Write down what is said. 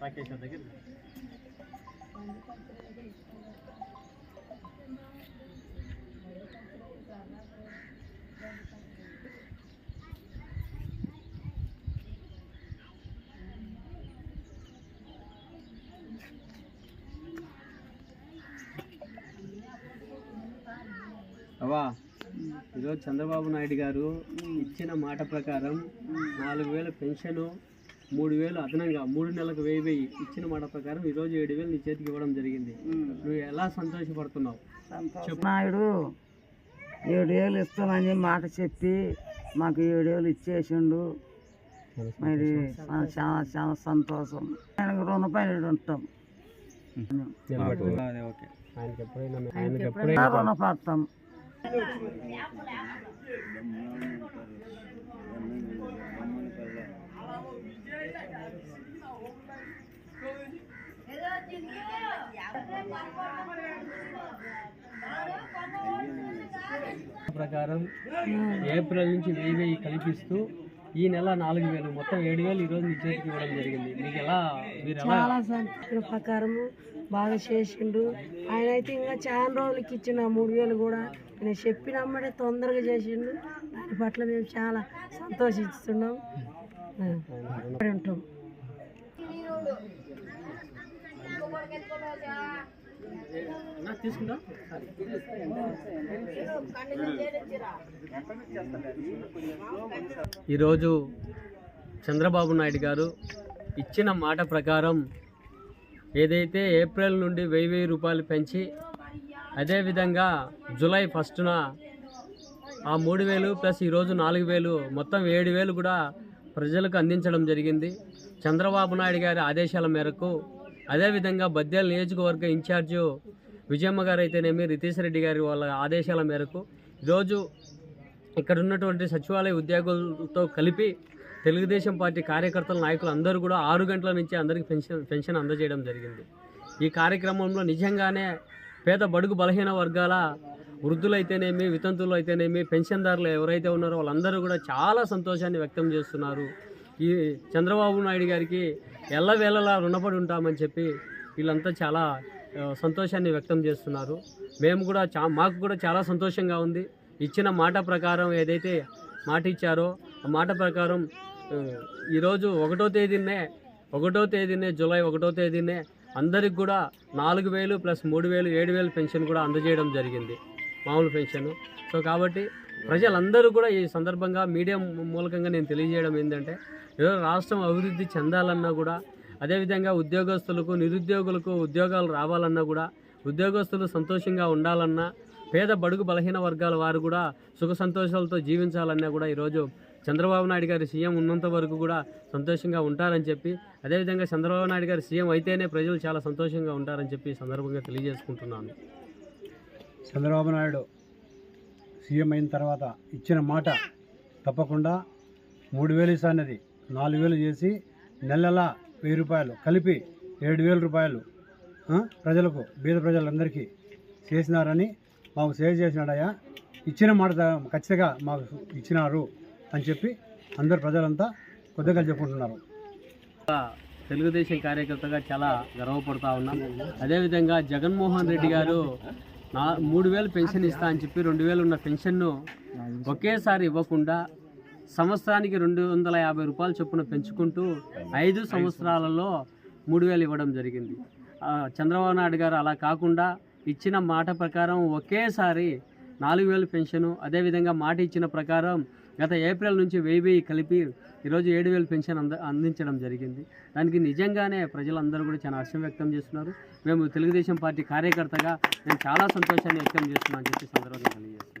రాకేష్ దగ్గర అవా ఈరోజు చంద్రబాబు నాయుడు గారు ఇచ్చిన మాట ప్రకారం నాలుగు వేల పెన్షన్ మూడు వేలు అదనంగా మూడు నెలలకు వెయ్యి వెయ్యి ఇచ్చిన మాట ప్రకారం ఈరోజు ఏడు వేలు నీ చేతికి ఇవ్వడం జరిగింది. నువ్వు ఎలా సంతోషపడుతున్నావు? చెప్పు. నాయుడు ఏడు వేలు ఇస్తానని మాట చెప్పి మాకు ఏడు వేలు ఇచ్చేసిండు. మరి చాలా చాలా చాలా సంతోషం. ఆయనకు రుణపడి ఉంటాం. నిలబెట్టు. అదే ఓకే ఆయనకి ఎప్పుడైనా ఆయనకి ఎప్పుడైనా ఎప్పుడైనా రుణపడతాం ప్రకారం ఏప్రిల్ నుంచి వెయ్యి వెయ్యి కల్పిస్తూ ఈ నెల నాలుగు వేలు మొత్తం ఏడు వేలు ఈరోజు రోజు చేతికి ఇవ్వడం జరిగింది. మీకు ఎలా మీరు చాలా సంతృప్తి ప్రకారము బాగా చేసిండు. ఆయన అయితే ఇంకా చాలా రోజులకి ఇచ్చిన మూడు వేలు కూడా ఆయన చెప్పినమ్మడే తొందరగా చేసిండు. దాని పట్ల మేము చాలా సంతోషిస్తున్నాం. ఉంటాం. ఈరోజు చంద్రబాబు నాయుడు గారు ఇచ్చిన మాట ప్రకారం ఏదైతే ఏప్రిల్ నుండి వెయ్యి వెయ్యి రూపాయలు పెంచి అదేవిధంగా జూలై ఫస్ట్న ఆ మూడు వేలు ప్లస్ ఈరోజు నాలుగు వేలు మొత్తం ఏడు వేలు కూడా ప్రజలకు అందించడం జరిగింది. చంద్రబాబు నాయుడు గారి ఆదేశాల మేరకు అదేవిధంగా బద్దెల నియోజకవర్గ ఇన్ఛార్జు విజయమ్మ గారు అయితేనేమి రితీష్ రెడ్డి గారి వాళ్ళ ఆదేశాల మేరకు ఈరోజు ఇక్కడ ఉన్నటువంటి సచివాలయ ఉద్యోగులతో కలిపి తెలుగుదేశం పార్టీ కార్యకర్తల నాయకులు అందరూ కూడా ఆరు గంటల నుంచి అందరికీ పెన్షన్ పెన్షన్ అందజేయడం జరిగింది. ఈ కార్యక్రమంలో నిజంగానే పేద బడుగు బలహీన వర్గాల వృద్ధులైతేనేమి వితంతువులు అయితేనేమి పెన్షన్దారులు ఎవరైతే ఉన్నారో వాళ్ళందరూ కూడా చాలా సంతోషాన్ని వ్యక్తం చేస్తున్నారు. ఈ చంద్రబాబు నాయుడు గారికి ఎల్లవేళలా రుణపడి ఉంటామని చెప్పి వీళ్ళంతా చాలా సంతోషాన్ని వ్యక్తం చేస్తున్నారు. మేము కూడా చా మాకు కూడా చాలా సంతోషంగా ఉంది. ఇచ్చిన మాట ప్రకారం ఏదైతే మాట ఇచ్చారో ఆ మాట ప్రకారం ఈరోజు ఒకటో తేదీనే ఒకటో తేదీనే జూలై ఒకటో తేదీనే అందరికి కూడా నాలుగు వేలు ప్లస్ మూడు వేలు ఏడు వేలు పెన్షన్ కూడా అందజేయడం జరిగింది. మామూలు పెన్షన్. సో కాబట్టి ప్రజలందరూ కూడా ఈ సందర్భంగా మీడియా మూలకంగా నేను తెలియజేయడం ఏంటంటే ఏదో రాష్ట్రం అభివృద్ధి చెందాలన్నా కూడా అదేవిధంగా ఉద్యోగస్తులకు నిరుద్యోగులకు ఉద్యోగాలు రావాలన్నా కూడా ఉద్యోగస్తులు సంతోషంగా ఉండాలన్నా పేద బడుగు బలహీన వర్గాల వారు కూడా సుఖ సంతోషాలతో జీవించాలన్నా కూడా ఈరోజు చంద్రబాబు నాయుడు గారి సీఎం ఉన్నంత వరకు కూడా సంతోషంగా ఉంటారని చెప్పి అదేవిధంగా చంద్రబాబు నాయుడు గారి సీఎం అయితేనే ప్రజలు చాలా సంతోషంగా ఉంటారని చెప్పి సందర్భంగా తెలియజేసుకుంటున్నాను. చంద్రబాబు నాయుడు సీఎం అయిన తర్వాత ఇచ్చిన మాట తప్పకుండా మూడు వేలు ఇస్తానది నాలుగు వేలు చేసి నెలలా వెయ్యి రూపాయలు కలిపి ఏడు వేల రూపాయలు ప్రజలకు బీద ప్రజలందరికీ చేసినారని మాకు సేవ చేసినాడయ్యా ఇచ్చిన మాట ఖచ్చితంగా మాకు ఇచ్చినారు అని చెప్పి అందరు ప్రజలంతా కొద్దిగా చెప్పుకుంటున్నారు. తెలుగుదేశం కార్యకర్తగా చాలా గర్వపడతా ఉన్నాం. అదేవిధంగా జగన్మోహన్ రెడ్డి గారు నా మూడు వేలు పెన్షన్ ఇస్తా అని చెప్పి రెండు వేలు ఉన్న పెన్షన్ను ఒకేసారి ఇవ్వకుండా సంవత్సరానికి రెండు వందల యాభై రూపాయలు చొప్పున పెంచుకుంటూ ఐదు సంవత్సరాలలో మూడు వేలు ఇవ్వడం జరిగింది. చంద్రబాబు నాయుడు గారు అలా కాకుండా ఇచ్చిన మాట ప్రకారం ఒకేసారి నాలుగు వేలు పెన్షను అదేవిధంగా మాట ఇచ్చిన ప్రకారం గత ఏప్రిల్ నుంచి వెయ్యి వెయ్యి కలిపి ఈరోజు ఏడు వేలు పెన్షన్ అంద అందించడం జరిగింది. దానికి నిజంగానే ప్రజలందరూ కూడా చాలా హర్షం వ్యక్తం చేస్తున్నారు. మేము తెలుగుదేశం పార్టీ కార్యకర్తగా నేను చాలా సంతోషాన్ని వ్యక్తం చేస్తున్నాను అని చెప్పి సందర్భంగా తెలియజేస్తున్నాను.